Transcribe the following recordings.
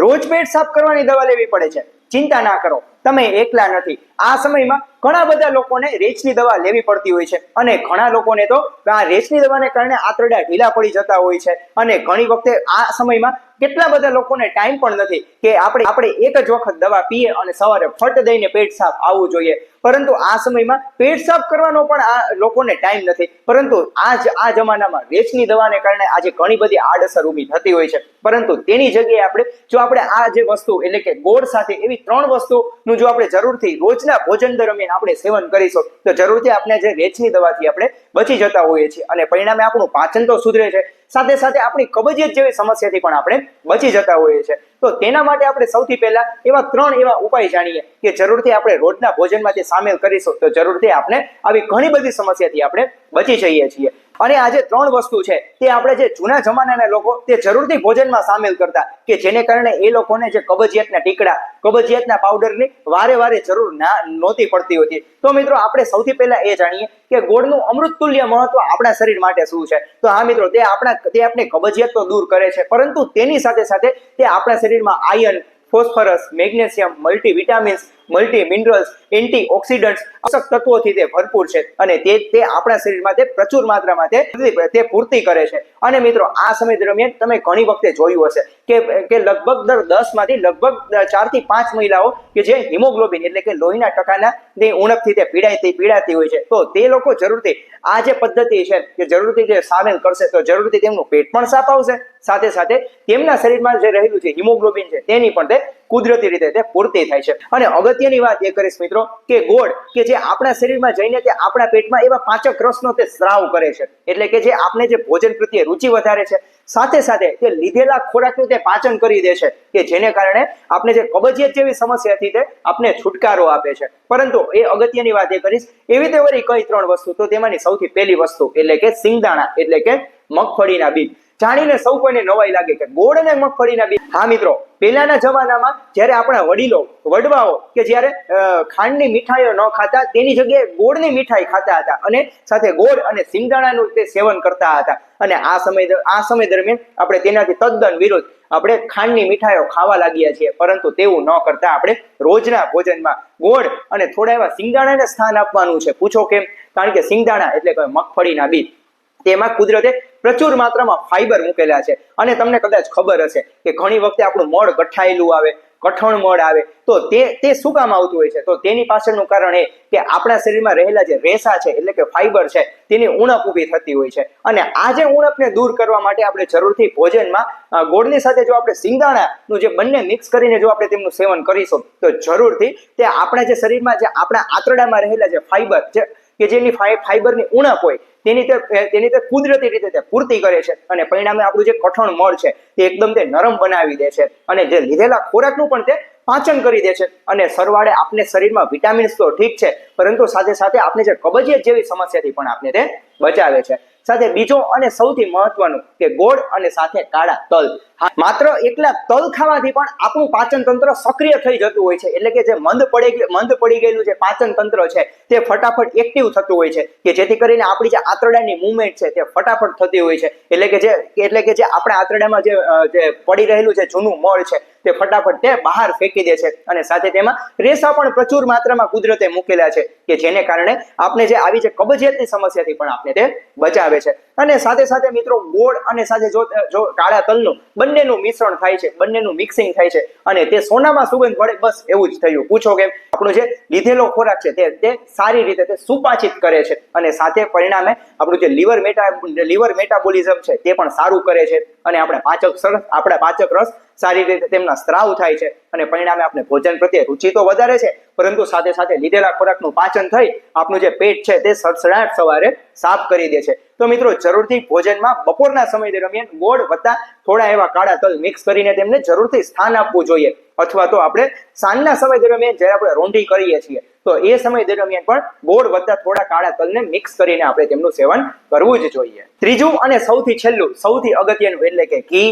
રોજ પેટ સાફ કરવાની દવા લેવી પડે છે. ચિંતા ના કરો. તમે એકલા નથી. આ સમયમાં ઘણા બધા લોકોને રેચની દવા લેવી પડતી હોય છે. અને ઘણા લોકોને તો આ રેચની દવાને કારણે આંતરડા ઢીલા પડી જતા હોય છે. અને ઘણી વખતે આ સમયમાં કેટલા બધા લોકોને ટાઈમ પણ નથી કે આપણે આપણે એક જ વખત દવા પીએ અને સવારે ફટ દઈને પેટ સાફ આવવું જોઈએ. પરંતુ આ સમયમાં પેટ સાફ કરવાનો પણ આ લોકોને ટાઈમ નથી. પરંતુ આ આ જમાનામાં રેચની દવાને કારણે આજે ઘણી બધી આડઅસર ઊભી થતી હોય છે. પરંતુ તેની જગ્યાએ આપણે, જો આપણે આ જે વસ્તુ એટલે કે ગોળ સાથે એવી ત્રણ વસ્તુનું જો આપણે જરૂરથી રોજના ભોજન દરમિયાન આપણે સેવન કરીશું, તો જરૂરથી આપણે જે રેચની દવાથી આપણે બચી જતા હોઈએ છીએ અને પરિણામે આપણું પાચન તો સુધરે છે. સાથે સાથે આપણી કબજિયાત જેવી સમસ્યાથી પણ આપણે બચી જતા હોઈએ છીએ. તો તેના માટે આપણે સૌથી પહેલા એવા ત્રણ એવા ઉપાય જાણીએ કે જરૂરથી આપણે રોજના ભોજનમાંથી સામેલ કરીશું, તો જરૂરથી આપણે આવી ઘણી બધી સમસ્યાથી આપણે બચી જઈએ છીએ. અને આ જે ત્રણ વસ્તુ છે, તે આપણે જે જૂના જમાનાના લોકો તે જરૂરથી ભોજનમાં સામેલ કરતા કે જેને કારણે એ લોકોને જે કબજિયાતના ટીકડા, કબજિયાતના પાવડરની વારે વારે જરૂર ના, નહોતી પડતી હોતી. તો મિત્રો, આપણે સૌથી પહેલા એ જાણીએ કે ગોળનું અમૃતતુલ્ય મહત્વ આપણા શરીર માટે શું છે? તો હા મિત્રો, તે આપણા, તે આપણે કબજિયાત તો દૂર કરે છે, પરંતુ તેની સાથે સાથે તે આપણા શરીરમાં iron, phosphorus, magnesium, multivitamins multi minerals antioxidants પોષક તત્વોથી તે ભરપૂર છે. અને તે તે આપણા શરીરમાં તે પ્રચુર માત્રામાં તે પૂર્તિ કરે છે. અને મિત્રો, આ સમય દરમિયાન તમે ઘણી વખતે જોયું હશે કે કે લગભગ દર દસમાંથી લગભગ ચારથી પાંચ મહિલાઓ કે જે હિમોગ્લોબિન એટલે કે લોહીના ટકાના ઉણપથી તે પીડાતી પીડાતી હોય છે. તો તે લોકો જરૂરથી આ જે પદ્ધતિ છે કે જરૂરથી જે સામેલ કરશે, તો જરૂરથી તેમનું પેટ પણ સાફ આવશે. સાથે સાથે તેમના શરીરમાં જે રહેલું છે હિમોગ્લોબિન છે તેની પણ તે કુદરતી રીતે તે પૂર્તિ થાય છે. અને અગત્યની વાત એ કરીશ મિત્રો કે ગોળ કે જે આપણા શરીરમાં જઈને તે આપણા પેટમાં એવા પાચક રસનો તે સ્રાવ કરે છે. એટલે કે જે આપણે જે ભોજન પ્રત્યે રુચિ વધારે છે. સાથે સાથે તે લીધેલા ખોરાકનું તે પાચન કરી દે છે કે જેને કારણે આપણે જે કબજિયાત જેવી સમસ્યાથી તે આપણે છુટકારો આપે છે. પરંતુ એ અગત્યની વાત એ કરીશ, એવી તે વળી કઈ ત્રણ વસ્તુ, તો તેમાંની સૌથી પહેલી વસ્તુ એટલે કે સિંગદાણા એટલે કે મગફળીના બીજ. જાણીને સૌ કોઈને નવાઈ લાગે કે ગોળ અને મગફળીના બીજ હા મિત્રો, પહેલાના જમાનામાં જ્યારે આપણા વડીલો, વડવાઓ કે જ્યારે ખાંડની મીઠાઈઓ ન ખાતા, તેની જગ્યાએ ગોળની મીઠાઈ ખાતા હતા અને સાથે ગોળ અને સિંગદાણાનું તે સેવન કરતા હતા. અને આ સમય આ સમય દરમિયાન આપણે તેનાથી તદ્દન વિરુદ્ધ આપણે ખાંડની મીઠાઈઓ ખાવા લાગ્યા છીએ, પરંતુ તેવું ન કરતા આપણે રોજના ભોજનમાં ગોળ અને થોડા એવા સિંગદાણાને સ્થાન આપવાનું છે. પૂછો કેમ? કારણ કે સિંગદાણા એટલે કે મગફળીના બીજ. તેમાં કુદરતે પ્રચુર માત્રામાં ફાઈબર મૂકેલા છે. અને તમને કદાચ ખબર હશે કે ઘણી વખતે આપણું મળ ગઠાયેલું આવે કઠણ મળ આવે, તો તે તે શું કામ આવતું હોય છે? તો તેની પાછળનું કારણ એ કે આપણા શરીરમાં રહેલા જે રેસા છે, એટલે કે ફાઈબર છે, તેની ઉણપ ઊભી થતી હોય છે. અને આ જે ઉણપને દૂર કરવા માટે આપણે જરૂરથી ભોજનમાં ગોળની સાથે જો આપણે સિંગાણાનું જે બંને મિક્સ કરીને જો આપણે તેમનું સેવન કરીશું, તો જરૂરથી તે આપણા જે શરીરમાં જે આપણા આંતરડામાં રહેલા જે ફાઈબર જે, કે જેની ફાઈ- ફાઈબરની ઉણપ હોય તેની તે તેની તે કુદરતી રીતે તે પૂર્તિ કરે છે અને પરિણામે આપણું જે કઠણ મળ છે તે એકદમ તે નરમ બનાવી દે છે અને જે લીધેલા ખોરાકનું પણ તે પાચન કરી દે છે અને સરવાળે આપણે શરીરમાં વિટામિન્સ તો ઠીક છે, પરંતુ સાથે સાથે આપણે જે કબજિયાત જેવી સમસ્યાથી પણ આપણે તે બચાવે છે. સાથે બીજો અને સૌથી મહત્વનું કે ગોળ અને સાથે કાળા તલ. માત્ર એકલા તલ ખાવાથી પણ આપણું પાચન તંત્ર સક્રિય થઈ જતું હોય છે. એટલે કે જે મંદ પડી મંદ પડી ગયેલું જે પાચન તંત્ર છે, તે ફટાફટ એક્ટિવ થતું હોય છે. કે જેથી કરીને આપણી જે આંતરડાની મુવમેન્ટ છે, તે ફટાફટ થતી હોય છે. એટલે કે જે, એટલે કે જે આપણા આંતરડામાં જે પડી રહેલું છે જૂનું મળ છે તે ફટાફટ તે બહાર ફેંકી દે છે. અને સાથે તેમાં રેસા પણ પ્રચુર માત્રામાં કુદરતે મૂકેલા છે કે જેને કારણે આપણે જે આવી જે કબજિયાતની સમસ્યાથી પણ આપણે તે બચાવે છે. અને સાથે સાથે મિત્રો ગોળ અને સાથે જો જો કાળા તલનું બંનેનું મિશ્રણ થાય છે, બંનેનું મિક્સિંગ થાય છે અને તે સોનામાં સુગંધ પડે બસ એવું જ થયું. પૂછો કેમ? આપણો જે લીધેલો ખોરાક છે તે તે સારી રીતે તે સુપાચિત કરે છે અને સાથે પરિણામે આપણું જે લીવર મેટા, લીવર મેટાબોલિઝમ છે તે પણ સારું કરે છે. અને આપણે પાચક સરસ, આપણા પાચક રસ સારી રીતે તેમના સ્ત્રાવ થાય છે અને પરિણામે આપણે ભોજન પ્રત્યે રુચિ તો વધારે છે, પરંતુ સાથે સાથે લીધેલા ખોરાકનું પાચન થઈ આપણું જે પેટ છે તે સડસડાટ સવારે સાફ કરી દે છે. તો મિત્રો, જરૂરથી ભોજનમાં બપોરના સમય દરમિયાન ગોળ વત્તા થોડા એવા કાળા તલ મિક્સ કરીને તેમને જરૂરથી સ્થાન આપવું જોઈએ. અથવા તો આપણે સાંજના સમય દરમિયાન જ્યારે આપણે રોંઢી કરીએ છીએ, તો એ સમય દરમિયાન પણ ગોળ વત્તા થોડા કાળા તલને મિક્સ કરીને આપણે તેમનું સેવન કરવું જ જોઈએ. ત્રીજું અને સૌથી છેલ્લું, સૌથી અગત્યનું એટલે કે ઘી.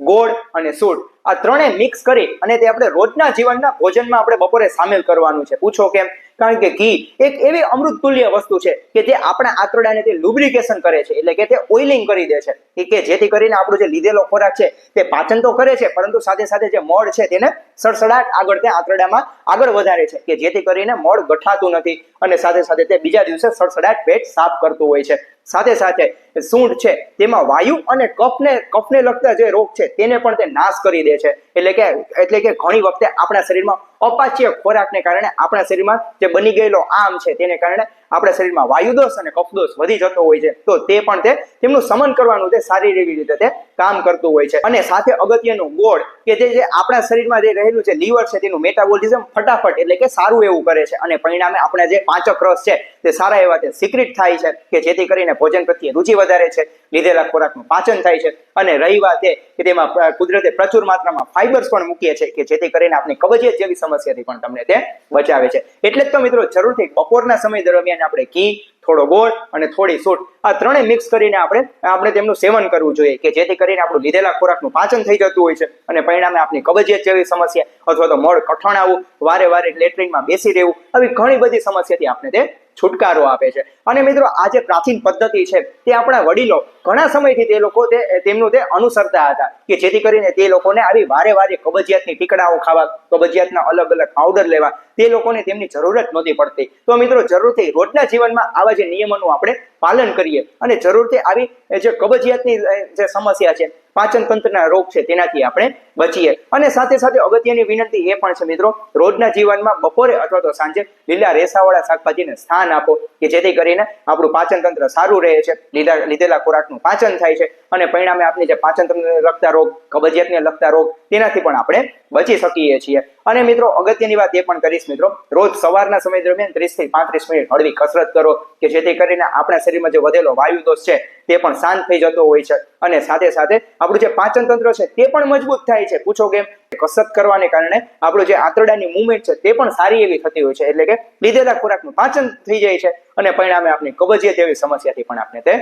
ગોળ અને સૂળ. આ ત્રણે મિક્સ કરી અને તે આપણે રોજના જીવનના ભોજનમાં આપણે બપોરે સામેલ કરવાનું છે. પૂછો કેમ? કારણ કે ઘી એક એવી અમૃત તુલ્ય વસ્તુ છે કે જે આપણા આંતરડાને તે લુબ્રિકેશન કરે છે, એટલે કે તે ઓઇલિંગ કરી દે છે. કે- જેથી કરીને આપણો જે લીધેલો ખોરાક છે તે પાચન તો કરે છે, પરંતુ સાથે સાથે જે મળ છે તેને સડસડાટ આગળ તે આંતરડામાં આગળ વધારે છે, કે જેથી કરીને મળ ગઠાતું નથી અને સાથે સાથે તે બીજા દિવસે સડસડાટ પેટ સાફ કરતું હોય છે. સાથે સાથે સૂંઢ છે તેમાં વાયુ અને કફને કફને લગતા જે રોગ છે તેને પણ તે નાશ કરી દે છે. એટલે કે એટલે કે ઘણી વખતે આપણા શરીરમાં અપાચ્ય ખોરાકને કારણે આપણા શરીરમાં જે બની ગયેલો આમ છે તેને કારણે આપણા શરીરમાં વાયુદોષ અને કફદોષ વધી જતો હોય છે, તો તે પણ તે તેમનું સમન કરવાનું તે સારી એવી રીતે તે કામ કરતું હોય છે. અને સાથે અગત્યનું ગોળ કે જે જે આપણા શરીરમાં જે રહેલું છે, લીવર છે, તેનું મેટાબોલિઝમ ફટાફટ એટલે કે સારું એવું કરે છે. અને પરિણામે આપણા જે પાંચક રસ છે, તે સારા એવા તે સિક્રિટ થાય છે કે જેથી કરીને ભોજન પ્રત્યે રુચિ વધારે છે, લીધેલા ખોરાકનું પાચન થાય છે અને રહી વાત એ કે તેમાં કુદરતે પ્રચુર માત્રામાં ફાઇબર્સ પણ મૂકીએ છે કે જેથી કરીને આપણી કબજિયાત જેવી સમસ્યાથી પણ તમને તે બચાવે છે. એટલે જ તો મિત્રો, જરૂરથી બપોરના સમય દરમિયાન આપણે ઘી, થોડો ગોળ અને થોડી સૂટ. આ ત્રણેય મિક્સ કરીને આપણે આપણે તેમનું સેવન કરવું જોઈએ કે જેથી કરીને આપણું લીધેલા ખોરાકનું પાચન થઈ જતું હોય છે અને પરિણામે આપણી કબજિયાત જેવી સમસ્યા અથવા તો મળ કઠણાવું વારે વારે લેટરિનમાં બેસી રહેવું, આવી ઘણી બધી સમસ્યાથી આપણે તે છુટકારો આપે છે. અને મિત્રો, આ જે પ્રાચીન પદ્ધતિ છે, તે આપણા વડીલો ઘણા સમયથી તે લોકો તે, તેમનું તે અનુસરતા હતા કે જેથી કરીને તે લોકોને આવી વારે વારે કબજિયાતની ટીકડાઓ ખાવા, કબજિયાતના અલગ અલગ પાવડર લેવા, તે લોકોને તેમની જરૂરત નહોતી પડતી. તો મિત્રો, જરૂરથી રોજના જીવનમાં આવા જે નિયમોનું આપણે પાલન કરીએ અને જરૂરથી આવી જે કબજિયાતની જે સમસ્યા છે પાચન તંત્રના રોગ છે, તેનાથી આપણે બચીએ. અને સાથે સાથે અગત્યની વિનંતી એ પણ છે મિત્રો, રોજના જીવનમાં બપોરે અથવા તો સાંજે લીલા રેસાવાળા શાકભાજીને સ્થાન આપો, કે જેથી કરીને આપણું પાચન તંત્ર સારું રહે છે, લીધા, લીધેલા ખોરાકનું પાચન થાય છે. અને પરિણામે આપણી જે પાચન તંત્રને લગતા રોગ, કબજિયાતને લગતા રોગ તેનાથી પણ આપણે બચી શકીએ છીએ. અને મિત્રો, અગત્યની વાત એ પણ કરીશ મિત્રો, રોજ સવારના સમય દરમિયાન ત્રીસથી પાંત્રીસ મિનિટ હળવી કસરત કરો, કે જેથી કરીને આપણા શરીરમાં જે વધેલો વાયુ દોષ છે, તે પણ શાંત થઈ જતો હોય છે. અને સાથે સાથે આપણું જે પાચન તંત્ર છે, તે પણ મજબૂત થાય છે. પૂછો કેમ? કસરત કરવાને કારણે આપણું જે આંતરડાની મુવમેન્ટ છે, તે પણ સારી એવી થતી હોય છે. એટલે કે લીધેલા ખોરાકનું પાચન થઈ જાય છે અને પરિણામે આપણી કબજિયાત એવી સમસ્યાથી પણ આપણે તે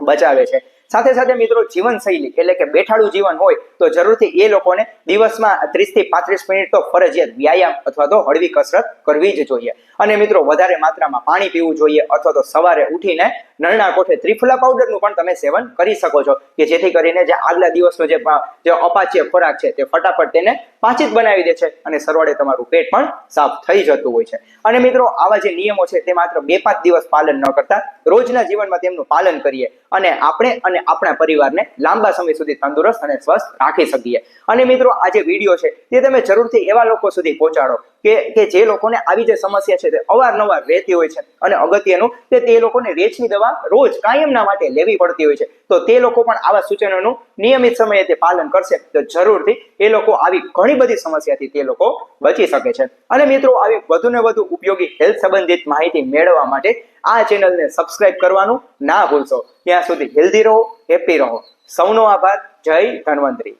બચાવે છે. સાથે સાથે મિત્રો જીવનશૈલી એટલે કે બેઠાડું જીવન હોય તો જરૂરથી એ લોકોને દિવસમાં ત્રીસથી પાંત્રીસ મિનિટ તો ફરજિયાત વ્યાયામ અથવા તો હળવી કસરત કરવી જ જોઈએ. અને મિત્રો વધારે માત્રામાં પાણી પીવું જોઈએ અથવા તો સવારે ઉઠીને નરણા કોઠે ત્રિફલા પાવડરનું પણ તમે સેવન કરી શકો છો કે જેથી કરીને જે આગલા દિવસનો જે જે અપાચ્ય ખોરાક છે તે ફટાફટ તેને પાચિત બનાવી દે છે અને સરવાળે તમારું પેટ પણ સાફ થઈ જતું હોય છે. અને મિત્રો આવા જે નિયમો છે તે માત્ર બે પાંચ દિવસ પાલન ન કરતા, રોજના જીવનમાં તેમનું પાલન કરીએ. અને આપણે અને આપણા પરિવારને લાંબા સમય સુધી તંદુરસ્ત અને સ્વસ્થ રાખી શકીએ. અને મિત્રો, આ જે વીડિયો છે, તે તમે જરૂરથી એવા લોકો સુધી પહોંચાડો કે કે જે લોકોને આવી જે સમસ્યા છે તે અવારનવાર રહેતી હોય છે અને અગત્યનું કે તે લોકોને રેચની દવા રોજ કાયમના માટે લેવી પડતી હોય છે. તો તે લોકો પણ આવા સૂચનોનું નિયમિત સમયે તે પાલન કરશે. તો જરૂરથી એ લોકો આવી ઘણી બધી સમસ્યાથી તે લોકો બચી શકે છે. અને મિત્રો, આવી વધુ ને વધુ ઉપયોગી હેલ્થ સંબંધિત માહિતી મેળવવા માટે આ ચેનલને સબસ્ક્રાઇબ કરવાનું ના ભૂલશો. ત્યાં સુધી હેલ્ધી રહો હેપી રહો. સૌનો આભાર. જય ધન્વંતરી.